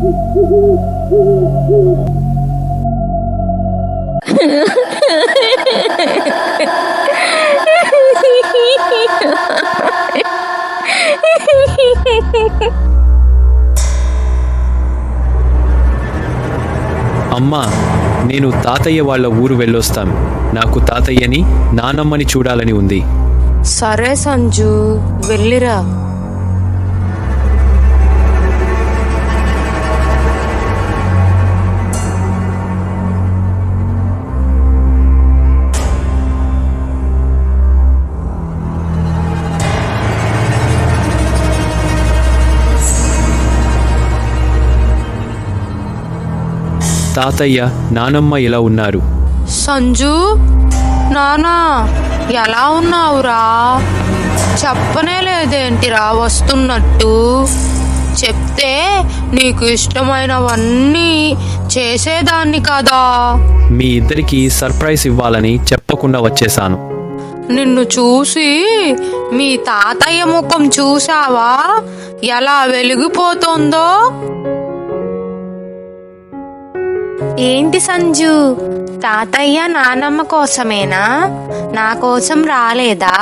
అమ్మా నేను తాతయ్య వాళ్ళ ఊరు వెళ్ళొస్తాను నాకు తాతయ్యని నానమ్మని చూడాలని ఉంది. సరే సంజు వెళ్ళిరా. తాతయ్య నానమ్మ ఇలా ఉన్నారు. సంజు నానా ఎలా ఉన్నావురా? చెప్పనే లేదేంటిరా వస్తున్నట్టు? చెప్తే నీకు ఇష్టమైనవన్నీ చేసేదాన్ని కదా? మీ ఇద్దరికి సర్ప్రైజ్ ఇవ్వాలని చెప్పకుండా వచ్చేసాను నిన్ను చూసి మీ తాతయ్య ముఖం చూసావా ఎలా వెలిగిపోతుందో? ఏంటి సంజు? తాతయ్య నానమ్మ కోసమేనా? నా కోసం రాలేదా?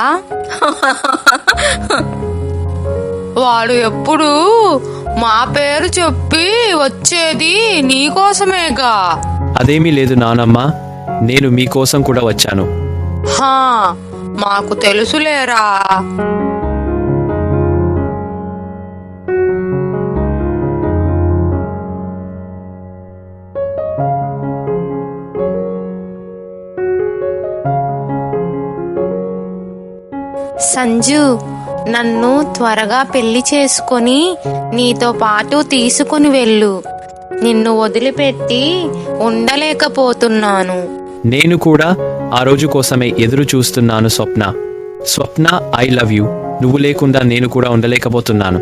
వాడు ఎప్పుడు మా పేరు చెప్పి వచ్చేది నీకోసమేగా అదేమీ లేదు నానమ్మ. నేను మీకోసం కూడా వచ్చాను. హా మాకు తెలుసులేరా. సంజు నన్ను త్వరగా పెళ్ళి చేసుకొని నీతో పాటు తీసుకుని వెళ్ళు. నిన్ను వదిలిపెట్టి ఉండలేకపోతున్నాను. నేను కూడా ఆ రోజు కోసమే ఎదురు చూస్తున్నాను Swapna. Swapna I love you నువ్వు లేకుండా నేను కూడా ఉండలేకపోతున్నాను.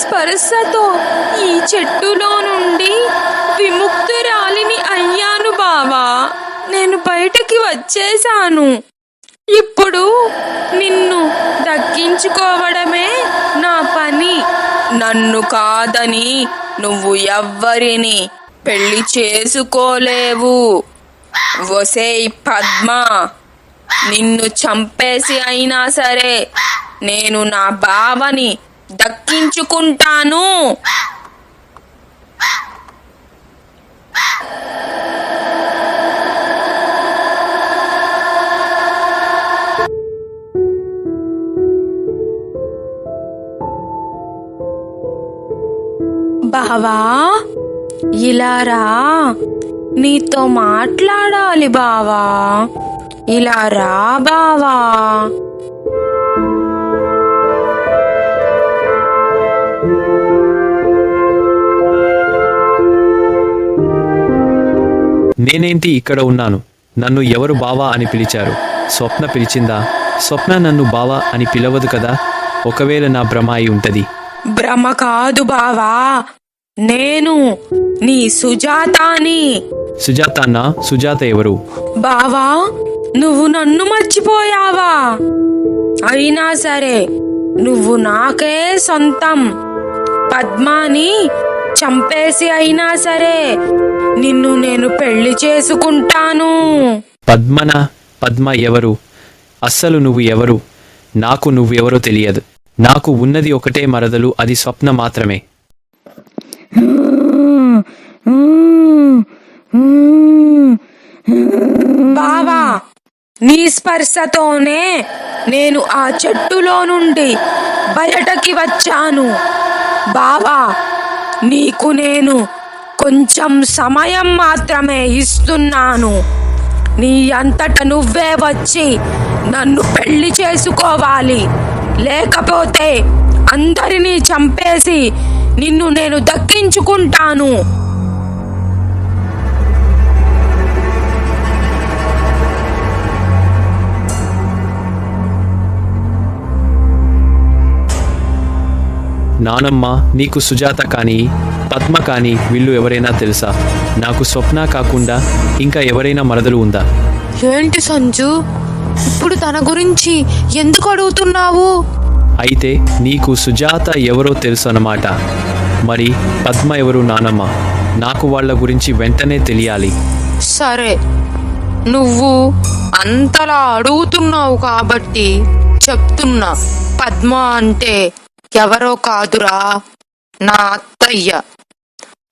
స్పర్శతో ఈ చెట్టులో నుండి విముక్తురాలిని అయ్యాను బావా. నేను బయటకి వచ్చేసాను ఇప్పుడు నిన్ను దక్కించుకోవడమే నా పని. నన్ను కాదని నువ్వు ఎవ్వరిని పెళ్ళి చేసుకోలేవు. ఒసేయ్ పద్మ నిన్ను చంపేసి అయినా సరే నేను నా బావని దక్కించుకుంటాను. బావా ఇలా రా. నీతో మాట్లాడాలి బావా. ఇలా రా బావా. నేనేంటి ఇక్కడ ఉన్నాను? నన్ను ఎవరు బావా అని పిలిచారు? స్వప్న పిలిచిందా? స్వప్న నన్ను బావా అని పిలవదు కదా? ఒకవేళ నా భ్రమ అయి ఉంటది. భ్రమ కాదు బావా. నేను నీ సుజాతాని. సుజాత అన్న సుజాత ఎవరు? బావా నువ్వు నన్ను మర్చిపోయావా? అయినా సరే నువ్వు నాకే సొంతం. పద్మాని చంపేసి అయినా సరే నిన్ను నేను పెళ్ళి చేసుకుంటాను. పద్మన పద్మ ఎవరు? అస్సలు నువ్వు ఎవరు? నాకు నువ్వెవరో తెలియదు. నాకు ఉన్నది ఒకటే మరదలు అది స్వప్న మాత్రమే. బావా నీ స్పర్శతోనే నేను ఆ చెట్టులో నుండి బయటకి వచ్చాను. బావా నీకు నేను కొంచెం సమయం మాత్రమే ఇస్తున్నాను. నీ అంతట నువ్వే వచ్చి నన్ను పెళ్ళి చేసుకోవాలి. లేకపోతే అందరినీ చంపేసి నిన్ను నేను దక్కించుకుంటాను. నానమ్మ నీకు సుజాత కానీ పద్మ కానీ వీళ్ళు ఎవరైనా తెలుసా? నాకు స్వప్న కాకుండా ఇంకా ఎవరైనా మరదలు ఉందా? ఏంటి సంజు? ఇప్పుడు తన గురించి ఎందుకు అడుగుతున్నావు? అయితే నీకు సుజాత ఎవరో తెలుసు అన్నమాట. మరి పద్మ ఎవరు నానమ్మ? నాకు వాళ్ళ గురించి వెంటనే తెలియాలి. సరే. నువ్వు అంతలా అడుగుతున్నావు కాబట్టి చెప్తున్నా. పద్మ అంటే ఎవరో కాదురా నా అత్తయ్య.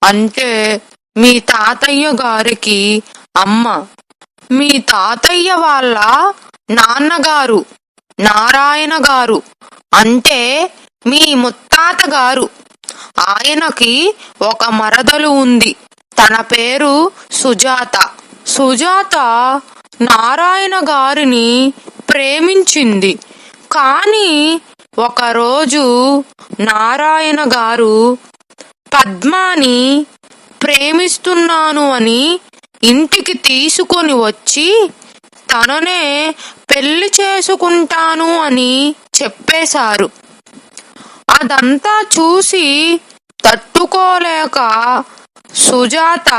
అంటే మీ తాతయ్య గారికి అమ్మ. మీ తాతయ్య వాళ్ళ నాన్నగారు నారాయణ గారు. అంటే మీ ముత్తాత గారు ఆయనకి ఒక మరదలు ఉంది. తన పేరు సుజాత. సుజాత నారాయణ గారిని ప్రేమించింది. కానీ ఒకరోజు నారాయణ గారు పద్మాని ప్రేమిస్తున్నాను అని ఇంటికి తీసుకొని వచ్చి తననే పెళ్ళి చేసుకుంటాను అని చెప్పేశారు. అదంతా చూసి తట్టుకోలేక సుజాత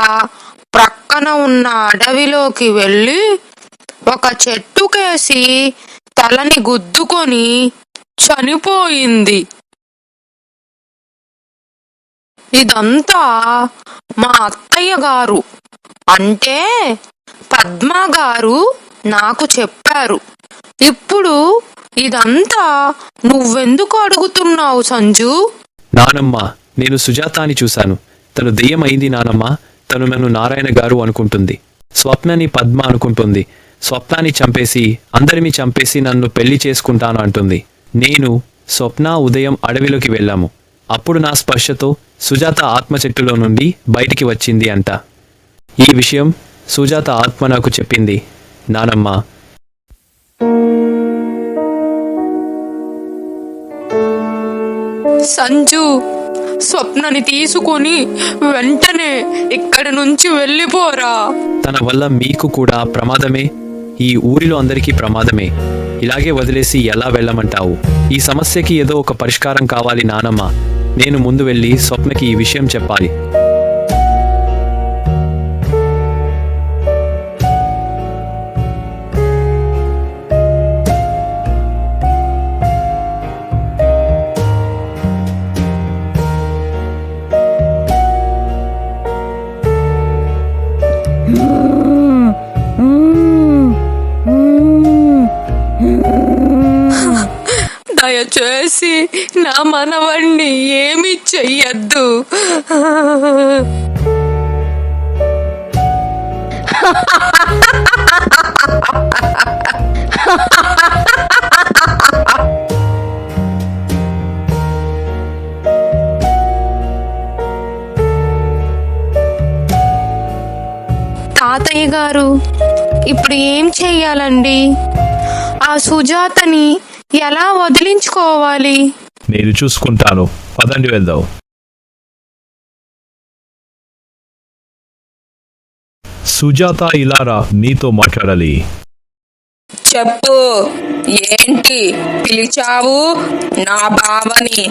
ప్రక్కన ఉన్న అడవిలోకి వెళ్ళి ఒక చెట్టుకేసి తలని గుద్దుకొని చనిపోయింది. ఇదంతా మా అత్తయ్య గారు. అంటే పద్మ గారు నాకు చెప్పారు. ఇప్పుడు ఇదంతా నువ్వెందుకు అడుగుతున్నావు సంజు? నానమ్మ నేను సుజాతాని చూశాను. తను దెయ్యమైంది నానమ్మ. తను నన్ను నారాయణ గారు అనుకుంటుంది. స్వప్నని పద్మ అనుకుంటుంది. స్వప్నాన్ని చంపేసి అందరిని చంపేసి నన్ను పెళ్ళి చేసుకుంటాను అంటుంది. నేను స్వప్న ఉదయం అడవిలోకి వెళ్ళాము. అప్పుడు నా స్పర్శతో సుజాత ఆత్మ చెట్టులో నుండి బయటికి వచ్చింది అంట. ఈ విషయం సుజాత ఆత్మ నాకు చెప్పింది. నానమ్మ. సంజు స్వప్నని తీసుకొని వెంటనే ఇక్కడి నుంచి వెళ్ళిపోరా. తన వల్ల మీకు కూడా ప్రమాదమే. ఈ ఊరిలో అందరికీ ప్రమాదమే. ఇలాగే వదిలేసి ఎలా వెళ్ళమంటావు? ఈ సమస్యకి ఏదో ఒక పరిష్కారం కావాలి నానమ్మ. నేను ముందు వెళ్ళి స్వప్నకి ఈ విషయం చెప్పాలి. నా మనవణ్ణి ఏమి చెయ్యొద్దు. తాతయ్య గారు ఇప్పుడు ఏం చెయ్యాలండి? ఆ సుజాతని ఎలా వదిలించుకోవాలి? నేను చూసుకుంటాను. పదండి వెళ్దాం. సుజాత ఇలారా నీతో మాట్లాడాలి. చెప్పు. ఏంటి? పిలిచావు? నా బావని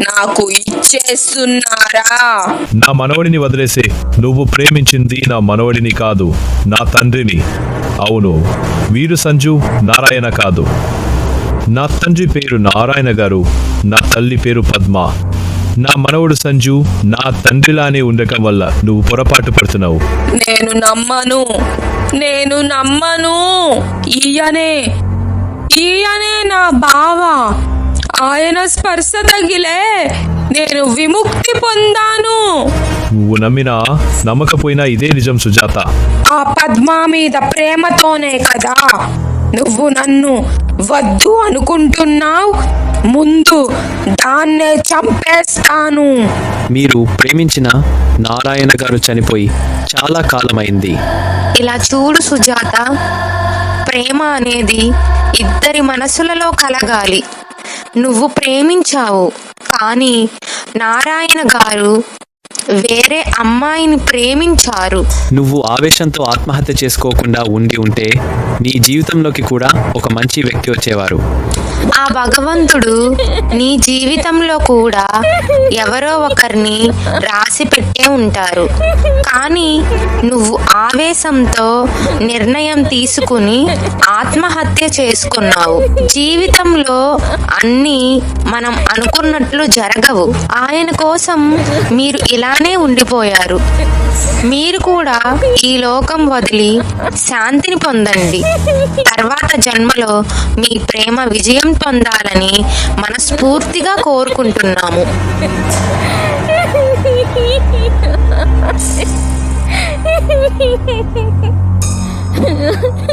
నాకు ఇచ్చేస్తున్నారా? నా మనవడిని వదిలేసే. నువ్వు ప్రేమించింది నా మనవడిని కాదు నా తండ్రిని. అవును. వీరు సంజు నారాయణ కాదు. నా తండ్రి పేరు నారాయణ గారు నా తల్లి పేరు పద్మ. నా మనవడు సంజు నా తండ్రిలానే ఉండటం వల్ల నువ్వు పొరపాటు పడుతున్నావు. నేను నమ్మను నేను నమ్మను. ఈయనే ఈయనే నా బావ. ఆయన స్పర్శ తగిలే నేను విముక్తి పొందాను. నువ్వు నమ్మినా నమ్మకపోయినా ఇదే నిజం సుజాత. ఆ పద్మ మీద ప్రేమతోనే కదా. నువ్వు నన్ను వద్దు అనుకుంటున్నావు. ముందు దాన్నే చంపేస్తాను. మీరు ప్రేమించిన నారాయణ గారు చనిపోయి చాలా కాలమైంది. ఇలా చూడు సుజాత ప్రేమ అనేది ఇద్దరి మనసులలో కలగాలి. నువ్వు ప్రేమించావు కానీ నారాయణ గారు వేరే అమ్మాయిని ప్రేమించారు. నువ్వు ఆవేశంతో ఆత్మహత్య చేసుకోకుండా ఉండి ఉంటే నీ జీవితంలోకి కూడా ఒక మంచి వ్యక్తి వచ్చేవారు. ఆ భగవంతుడు నీ జీవితంలో కూడా ఎవరో ఒకరిని రాసి పెట్టే ఉంటారు. కానీ నువ్వు ఆవేశంతో నిర్ణయం తీసుకుని ఆత్మహత్య చేసుకున్నావు. జీవితంలో అన్నీ మనం అనుకున్నట్లు జరగవు. ఆయన కోసం మీరు ఇలానే ఉండిపోయారు. మీరు కూడా ఈ లోకం వదిలి శాంతిని పొందండి. తర్వాత జన్మలో మీ ప్రేమ విజయం పొందాలని మనస్ఫూర్తిగా కోరుకుంటున్నాము.